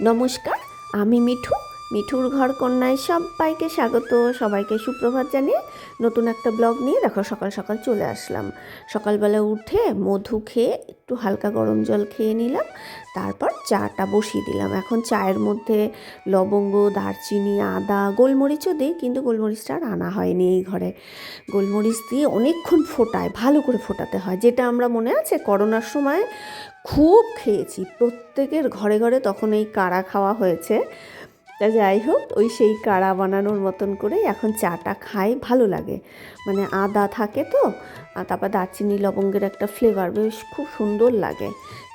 নমস্কার, আমি মিঠু, মিঠুর ঘর কন্যায় সবাইকে স্বাগত, সবাইকে সুপ্রভাত জানিয়ে নতুন একটা ব্লগ নিয়ে দেখো সকাল সকাল চলে আসলাম। সকালবেলা উঠে মধু খেয়ে একটু হালকা গরম জল খেয়ে নিলাম, তারপর চাটা বসিয়ে দিলাম। এখন চায়ের মধ্যে লবঙ্গ, দারচিনি, আদা, গোলমরিচও দিই, কিন্তু গোলমরিচটা আর আনা হয়নি এই ঘরে। গোলমরিচ দিয়ে অনেকক্ষণ ফোটায় ভালো করে ফোটাতে হয়। যেটা আমরা মনে আছে, করোনার সময় খুব খেয়েছি। প্রত্যেকের ঘরে ঘরে তখন এই কাড়া খাওয়া হয়েছে। তা যাই হোক, ওই সেই কাড়া বানানোর মতন করে এখন চাটা খাই, ভালো লাগে। মানে আদা থাকে তো, আর তারপর দারচিনি, লবঙ্গের একটা ফ্লেভার বেশ খুব সুন্দর লাগে।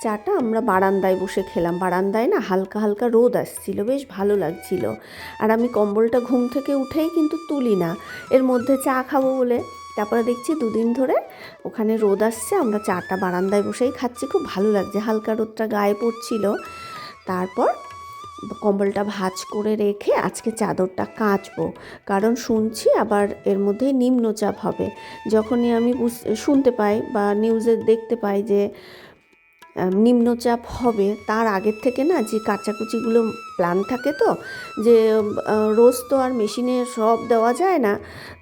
চাটা আমরা বারান্দায় বসে খেলাম। বারান্দায় না হালকা হালকা রোদ আসছিল, বেশ ভালো লাগছিল। আর আমি কম্বলটা ঘুম থেকে উঠেই কিন্তু তুলি না। এর মধ্যে চা খাব বলে তারপরে দেখছি দুদিন ধরে ওখানে রোদ আসছে, আমরা চাটা বারান্দায় বসেই খাচ্ছি, খুব ভালো লাগছে, হালকা রোদটা গায়ে পড়ছিল। তারপর কম্বলটা ভাজ করে রেখে আজকে চাদরটা কাঁচবো, কারণ শুনছি আবার এর মধ্যে নিম্নচাপ হবে। যখনই আমি শুনতে পাই বা নিউজে দেখতে পাই যে নিম্নচাপ হবে, তার আগের থেকে না যে কাচাকুচিগুলো প্ল্যান থাকে তো, যে রোজ তো আর মেশিনে সব দেওয়া যায় না,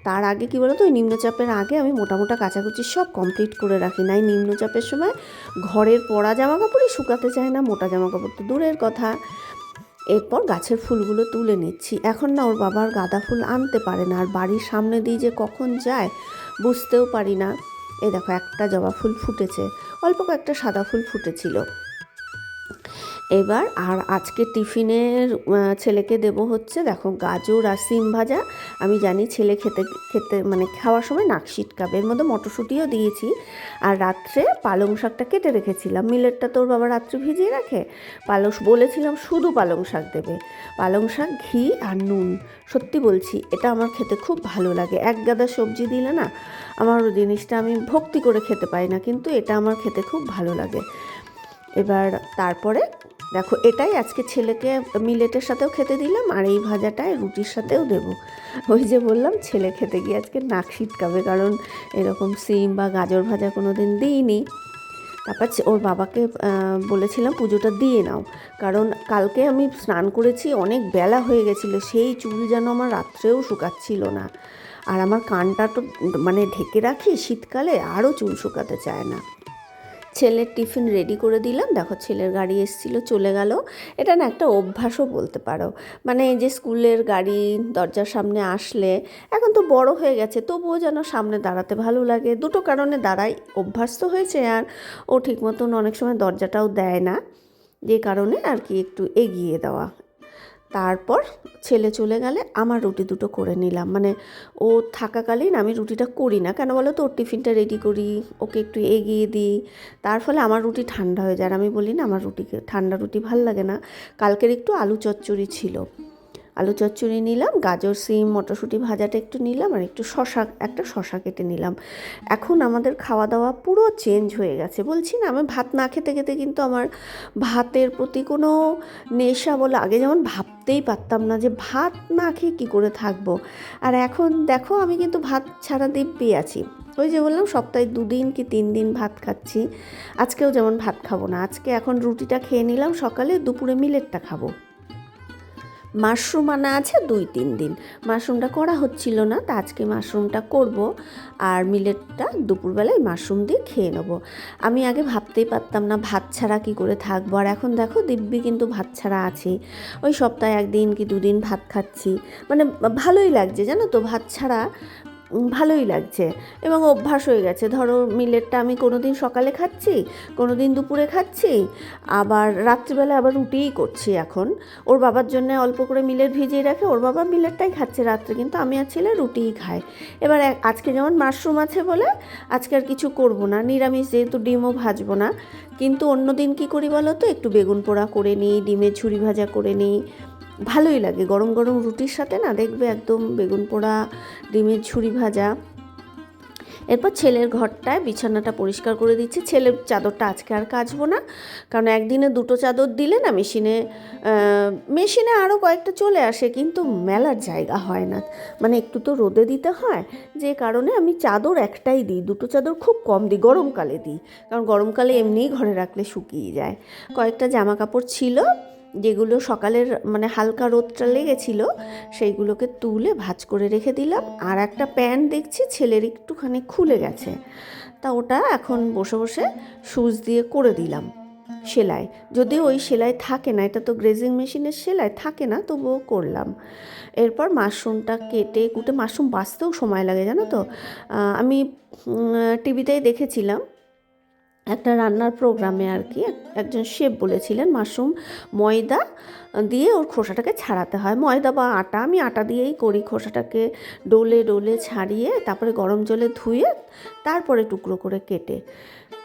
তার আগে কি বলতো, ওই নিম্নচাপের আগে আমি মোটা মোটা কাচাকুচি সব কমপ্লিট করে রাখি। নাই নিম্নচাপের সময় ঘরের পরা জামা কাপড়ই শুকাতে চায় না, মোটা জামা কাপড় তো দূরের কথা। এরপর গাছের ফুলগুলো তুলে নিচ্ছি। এখন না ওর বাবার গাঁদা ফুল আনতে পারে না, আর বাড়ির সামনে দিয়ে যে কখন যায় বুঝতেও পারি না। এই দেখো একটা জবা ফুল ফুটেছে অল্প কয়েকটা সাদা ফুল ফুটেছিল। এবার আর আজকে টিফিনের ছেলেকে দেব হচ্ছে দেখো গাজর আর সিম ভাজা। আমি জানি ছেলে খেতে খেতে মানে খাওয়ার সময় নাক সিটকাবে। এর মধ্যে মটরশুঁটিও দিয়েছি। আর রাত্রে পালং শাকটা কেটে রেখেছিলাম। মিলেটটা তোর বাবা রাত্রে ভিজিয়ে রাখে? পালং বলেছিলাম শুধু পালং শাক দেবে। পালং শাক, ঘি আর নুন। সত্যি বলছি, এটা আমার খেতে খুব ভালো লাগে। এক গাদা সবজি দিলে না আমার জিনিসটা আমি ভক্তি করে খেতে পাই না, কিন্তু এটা আমার খেতে খুব ভালো লাগে। এবার তারপরে দেখো, এটাই আজকে ছেলেকে মিলেটের সাথেও খেতে দিলাম, আর এই ভাজাটাই রুটির সাথেও দেব। ওই যে বললাম, ছেলে খেতে গিয়ে আজকে নাক সিটকাবে কারণ এরকম সিম বা গাজর ভাজা কোনো দিন দিইনি। তারপর ওর বাবাকে বলেছিলাম, পুজোটা দিয়ে নাও। কারণ কালকে আমি স্নান করেছি, অনেক বেলা হয়ে গেছিল, সেই চুল যেন আমার রাত্রেও শুকাচ্ছিল না। আর আমার কানটা তো মানে ঢেকে রাখি, শীতকালে আরও চুল শুকাতে চায় না। ছেলের টিফিন রেডি করে দিলাম। দেখো, ছেলের গাড়ি এসেছিল, চলে গেল। এটা না একটা অভ্যাসও বলতে পারো। মানে এই যে স্কুলের গাড়ি দরজার সামনে আসলে এখন তো বড় হয়ে গেছে, তবুও যেন সামনে দাঁড়াতে ভালো লাগে। দুটো কারণে দাঁড়াই অভ্যাস তো হয়েছে আর। ও ঠিক মতন অনেক সময় দরজাটাও দেয় না। যে কারণে আর কি একটু এগিয়ে দেওয়া। তারপর ছেলে চলে গেলে আমার রুটি দুটো করে নিলাম। মানে ও থাকাকালীন আমি রুটিটা করি না। কেন বলো তো? ওর টিফিনটা রেডি করি, ওকে একটু এগিয়ে দিই। তার ফলে আমার রুটি ঠান্ডা হয়ে যায়। আর আমি বলি না, আমার রুটিকে, ঠান্ডা রুটি ভালো লাগে না। কালকের একটু আলু চচ্চড়ি ছিল। আলু চচ্চড়ি নিলাম, গাজর, সিম, মটরশুঁটি ভাজাটা একটু নিলাম আর একটু শশা, একটা শশা কেটে নিলাম। এখন আমাদের খাওয়া দাওয়া পুরো চেঞ্জ হয়ে গেছে। বলছি না, আমি ভাত না খেতে খেতে কিন্তু আমার ভাতের প্রতি কোনো নেশা বলে, আগে যেমন ভাবতেই পারতাম না যে ভাত না খেয়ে কী করে থাকব। আর এখন দেখো, আমি কিন্তু ভাত ছাড়া দিব্যি আছি। ওই যে বললাম, সপ্তাহে দুদিন কি তিন দিন ভাত খাচ্ছি। আজকেও যেমন ভাত খাব না, আজকে এখন রুটিটা খেয়ে নিলাম, সকালে দুপুরে মিলেটটা খাব। মাশরুম আনা আছে দুই, তিন দিন। মাশরুমটা করা হচ্ছিল না, তা আজকে মাশরুমটা করব আর মিলেটটা দুপুরবেলায় মাশরুম দিয়ে খেয়ে নেব। আমি আগে ভাবতেই পারতাম না ভাত ছাড়া কী করে থাকব, আর এখন দেখো দিব্যি কিন্তু ভাত ছাড়া আছে। ওই সপ্তাহে একদিন কি দুদিন ভাত খাচ্ছি। মানে ভালোই লাগছে, জানো তো? ভাত ছাড়া ভালোই লাগছে এবং অভ্যাস হয়ে গেছে। ধরো মিলেটটা আমি কোনো দিন সকালে খাচ্ছি কোনো দিন দুপুরে খাচ্ছি, আবার রাত্রিবেলা আবার রুটিই করছি এখন। ওর বাবার জন্য অল্প করে মিলেট ভিজিয়ে রাখে ওর বাবা মিলেটটাই খাচ্ছে রাত্রে, কিন্তু আমি আর ছেলে রুটিই খাই। এবার আজকে যেমন মাশরুম আছে বলে, আজকে আর কিছু করব না। নিরামিষ যেহেতু ডিমও ভাজবো না, কিন্তু অন্য দিন কী করি বলো তো? একটু বেগুন পোড়া করে নিই, ডিমের ঝুরি ভাজা করে নিই ভালোই লাগে। গরম গরম রুটির সাথে না দেখবে একদম বেগুন পোড়া, ডিমের ঝুরি ভাজা। এরপর ছেলের ঘরটায় বিছানাটা পরিষ্কার করে দিচ্ছি। ছেলের চাদরটা আজকে আর কাচবো না। কারণ একদিনে দুটো চাদর দিলে না মেশিনে মেশিনে আরও কয়েকটা চলে আসে কিন্তু মেলার জায়গা হয় না। মানে একটু তো রোদে দিতে হয়। যে কারণে আমি চাদর একটাই দিই। দুটো চাদর খুব কম দিই, গরমকালে দিই। কারণ গরমকালে এমনিই ঘরে রাখলে শুকিয়ে যায়। কয়েকটা জামা কাপড় ছিল যেগুলো সকালের মানে হালকা রোদটা লেগেছিল, সেইগুলোকে তুলে ভাজ করে রেখে দিলাম। আর একটা প্যান্ট দেখছি, ছেলের একটুখানি খুলে গেছে। তা ওটা এখন বসে বসে সুচ দিয়ে করে দিলাম। সেলাই। যদিও ওই সেলাই থাকে না, এটা তো গ্রেজিং মেশিনের সেলাই, থাকে না, তবুও করলাম। এরপর মাশরুমটা কেটে কুটে মাশরুম বাঁচতেও সময় লাগে, জানো তো? আমি টিভিতেই দেখেছিলাম। একটা রান্নার প্রোগ্রামে আর কি একজন শেফ বলেছিলেন, মাশরুম ময়দা দিয়ে ওর খোসাটাকে ছাড়াতে হয়। ময়দা বা আটা, আমি আটা দিয়েই করি খোসাটাকে ডোলে ডোলে ছাড়িয়ে তারপরে গরম জলে ধুয়ে তারপরে টুকরো করে কেটে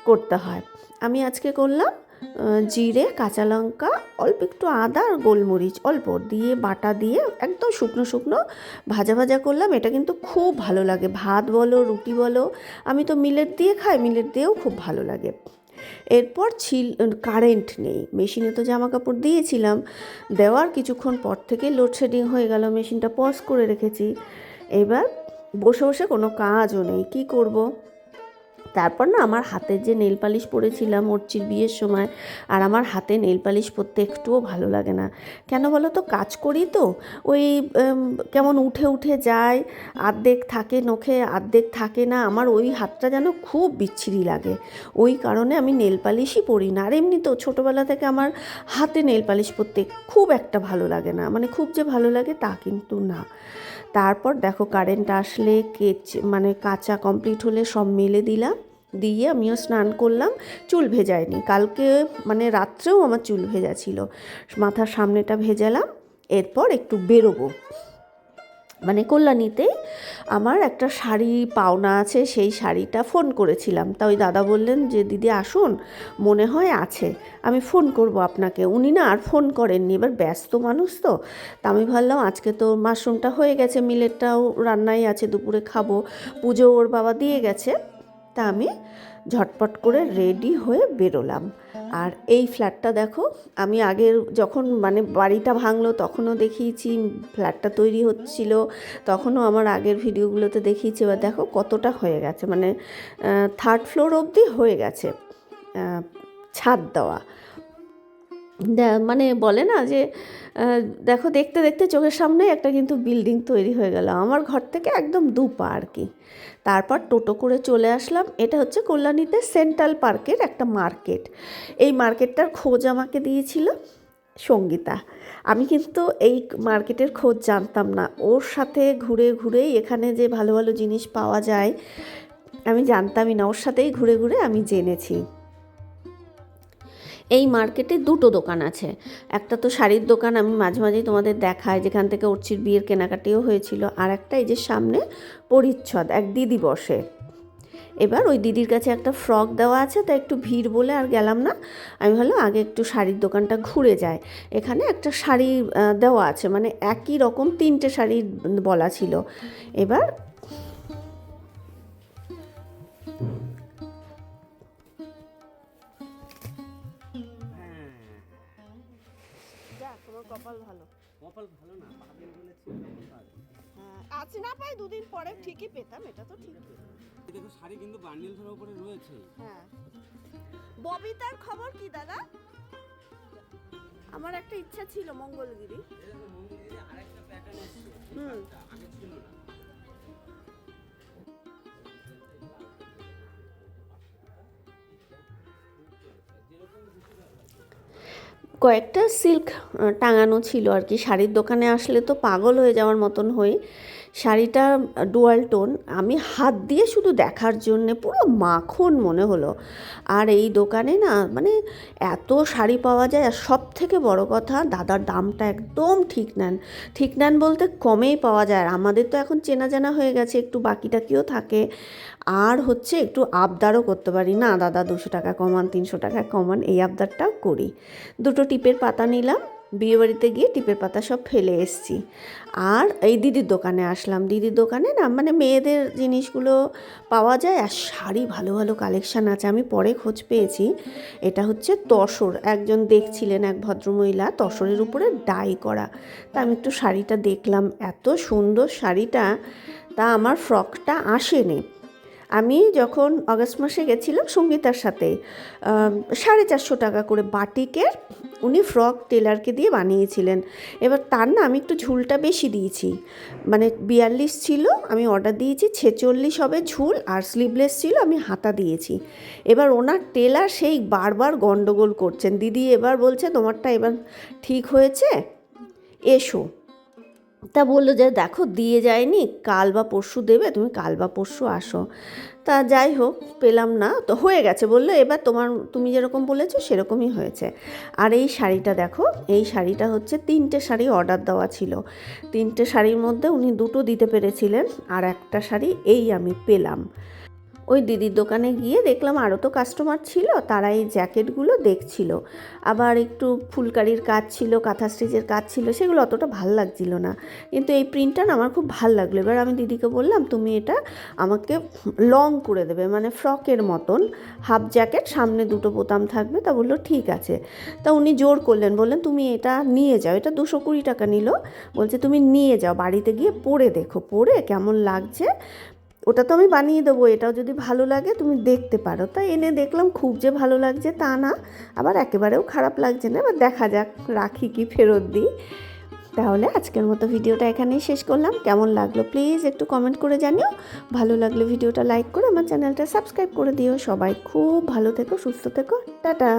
করতে হয়। আমি আজকে করলাম জিরে, কাঁচা লঙ্কা, অল্প একটু আদা আর গোলমরিচ, অল্প দিয়ে বাটা দিয়ে একদম শুকনো শুকনো ভাজা ভাজা করলাম। এটা কিন্তু খুব ভালো লাগে। ভাত বলো, রুটি বলো, আমি তো মিলেট দিয়ে খাই, মিলেট দিয়েও খুব ভালো লাগে। এরপর ছিল কারেন্ট নেই। মেশিনে তো জামা কাপড় দিয়েছিলাম। দেওয়ার কিছুক্ষণ পর থেকে লোডশেডিং হয়ে গেল মেশিনটা পজ করে রেখেছি। এবার বসে বসে কোনো কাজও নেই। কী করব? তারপর না আমার হাতের যে নেল পালিশ পরেছিলাম ওরচির বিয়ের সময়, আর আমার হাতে নেল পালিশ পরতে একটুও ভালো লাগে না। কেন বলো তো? কাজ করি তো। ওই কেমন উঠে উঠে যায়, আর্ধেক থাকে নখে, আর্ধেক থাকে না। আমার ওই হাতটা যেন খুব বিচ্ছিরি লাগে। ওই কারণে আমি নেল পালিশই পরি না। আর এমনি তো ছোটোবেলা থেকে আমার হাতে নেল পালিশ পরতে খুব একটা ভালো লাগে না। মানে খুব যে ভালো লাগে তা কিন্তু না। তারপর দেখো কারেন্ট আসলে কেচ মানে কাঁচা কমপ্লিট হলে সব মেলে দিলাম, দিয়ে আমিও স্নান করলাম, চুল ভেজায়নি। কালকে মানে রাত্রেও আমার চুল ভেজা ছিল, মাথার সামনেটা ভেজালাম, এরপর একটু বেরোবো। মানে কল্যাণীতে আমার একটা শাড়ি পাওনা আছে, সেই শাড়িটা ফোন করেছিলাম। তা ওই দাদা বললেন যে, দিদি আসুন, মনে হয় আছে। আমি ফোন করব আপনাকে। উনি না আর ফোন করেননি, এবার ব্যস্ত মানুষ তো। তা আমি ভাবলাম, আজকে তো মাশরুমটা হয়ে গেছে, মিলেটটাও রান্নাই আছে, দুপুরে খাব। পুজো ওর বাবা দিয়ে গেছে। তা আমি ঝটপট করে রেডি হয়ে বেরোলাম। আর এই ফ্ল্যাটটা দেখো, আমি আগের যখন মানে বাড়িটা ভাঙলো তখনও দেখিয়েছি, ফ্ল্যাটটা তৈরি হচ্ছিল, তখনও আমার আগের ভিডিওগুলোতে দেখিয়েছি। এবার দেখো কতটা হয়ে গেছে মানে থার্ড ফ্লোর অবধি হয়ে গেছে ছাদ দেওয়া। মানে বলে না যে দেখো দেখতে দেখতে চোখের সামনে একটা কিন্তু বিল্ডিং তৈরি হয়ে গেল। আমার ঘর থেকে একদম দু পা আর কি। তারপর টোটো করে চলে আসলাম। এটা হচ্ছে কল্যাণীতে সেন্ট্রাল পার্কের একটা মার্কেট। এই মার্কেটটার খোঁজ আমাকে দিয়েছিল সঙ্গীতা। আমি কিন্তু এই মার্কেটের খোঁজ জানতাম না। ওর সাথে ঘুরে ঘুরেই এখানে যে ভালো ভালো জিনিস পাওয়া যায়, আমি জানতামই না। ওর সাথেই ঘুরে ঘুরে আমি জেনেছি। এই মার্কেটে দুটো দোকান আছে। একটা তো শাড়ির দোকান, আমি মাঝে মাঝেই তোমাদের দেখাই, যেখান থেকে অর্চির বিয়ের কেনাকাটিও হয়েছিল। আর একটা এই যে সামনে পরিচ্ছদ, এক দিদি বসে। এবার ওই দিদির কাছে একটা ফ্রক দেওয়া আছে, তা একটু ভিড় বলে আর গেলাম না। আমি ভাবলাম আগে একটু শাড়ির দোকানটা ঘুরে যায় এখানে একটা শাড়ি দেওয়া আছে মানে একই রকম তিনটে শাড়ি বলা ছিল। এবার কপাল ভালো। কপাল ভালো না পাবেন বলে চিন্তা হ্যাঁ আজ না পাই দুদিন পরে ঠিকই পেতাম এটা তো ঠিক। দেখো শাড়ি কিন্তু বান্ডিল ধরে উপরে রয়েছে। হ্যাঁ। ববিতার খবর কি দাদা? আমার একটা ইচ্ছা ছিল মঙ্গলগিরি। মঙ্গলগিরি আরেকটা প্যাটার্ন হুম। আগে ছিল না। কয়েকটা সিল্ক টাঙানো ছিল আর কি। শাড়ির দোকানে আসলে তো পাগল হয়ে যাওয়ার মতন হই। শাড়িটা ডুয়াল টোন আমি হাত দিয়ে শুধু দেখার জন্যে পুরো মাখন মনে হলো। আর এই দোকানে না মানে এত শাড়ি পাওয়া যায়, আর সব থেকে বড় কথা, দাদার দামটা একদম ঠিক নেন। ঠিক নেন বলতে কমেই পাওয়া যায়, আর আমাদের তো এখন চেনা জানা হয়ে গেছে, একটু বাকি টাকিও থাকে। আর হচ্ছে একটু আবদারও করতে পারি। না, দাদা দুশো টাকা কমান, তিনশো টাকা কমান, এই আবদারটাও করি। দুটো টিপের পাতা নিলাম। বিয়েবাড়িতে গিয়ে টিপের পাতা সব ফেলে এসছি। আর এই দিদির দোকানে আসলাম। দিদির দোকানে না মানে মেয়েদের জিনিসগুলো পাওয়া যায় আর শাড়ি ভালো ভালো কালেকশান আছে। আমি পরে খোঁজ পেয়েছি। এটা হচ্ছে তসর। একজন দেখছিলেন এক ভদ্রমহিলা তসরের উপরে ডাই করা। তা আমি একটু শাড়িটা দেখলাম। এত সুন্দর শাড়িটা। তা আমার ফ্রকটা আসেনি। আমি যখন অগস্ট মাসে গেছিলাম সঙ্গীতার সাথে সাড়ে চারশো টাকা করে বাটিকের উনি ফ্রক টেলারকে দিয়ে বানিয়েছিলেন। এবার তার না আমি একটু ঝুলটা বেশি দিয়েছি। মানে বিয়াল্লিশ ছিল, আমি অর্ডার দিয়েছি, ছেচল্লিশ হবে ঝুল আর স্লিভলেস ছিল, আমি হাতা দিয়েছি। এবার ওনার টেলার সেই বারবার গন্ডগোল করছেন। দিদি এবার বলছে, তোমারটা এবার ঠিক হয়েছে? এসো। তা বলল যে, দেখো, দিয়ে যায়নি, কাল বা পরশু দেবে, তুমি কাল বা পরশু আসো। তা যাই হোক, পেলাম না, তো হয়ে গেছে, বলল, এবার তোমার, তুমি যেরকম বলেছ, সেরকমই হয়েছে। আর এই শাড়িটা দেখো, এই শাড়িটা হচ্ছে তিনটে শাড়ি অর্ডার দেওয়া ছিল। তিনটে শাড়ির মধ্যে উনি দুটো দিতে পেরেছিলেন, আর একটা শাড়ি এই আমি পেলাম। ওই দিদির দোকানে গিয়ে দেখলাম আরও তো কাস্টমার ছিল, তারা এই জ্যাকেটগুলো দেখছিল। আবার একটু ফুলকারির কাজ ছিল, কাঁথা স্টিচের কাজ ছিল, সেগুলো অতটা ভালো লাগছিল না। কিন্তু এই প্রিন্টটা আমার খুব ভালো লাগল। এবার আমি দিদিকে বললাম, তুমি এটা আমাকে লং করে দেবে মানে ফ্রকের মতন। হাফ জ্যাকেট সামনে দুটো বোতাম থাকবে। তা বলল, ঠিক আছে। তা উনি জোর করলেন, বললেন, তুমি এটা নিয়ে যাও। এটা দুশো কুড়ি টাকা নিল। বলছে, তুমি নিয়ে যাও, বাড়িতে গিয়ে পরে দেখো। পরে কেমন লাগছে ওটা তো আমি বানিয়ে দেবো, এটাও যদি ভালো লাগে তুমি দেখতে পারো। তাই এনে দেখলাম খুব যে ভালো লাগছে তা না, আবার একেবারেও খারাপ লাগছে না, এবার দেখা যাক, রাখি কি ফেরত দিই। তাহলে আজকের মতো ভিডিওটা এখানেই শেষ করলাম। কেমন লাগল প্লিজ একটু কমেন্ট করে জানিও। ভালো লাগলে ভিডিওটা লাইক করে আমার চ্যানেলটা সাবস্ক্রাইব করে দিও। সবাই খুব ভালো থেকো, সুস্থ থেকো। টাটা!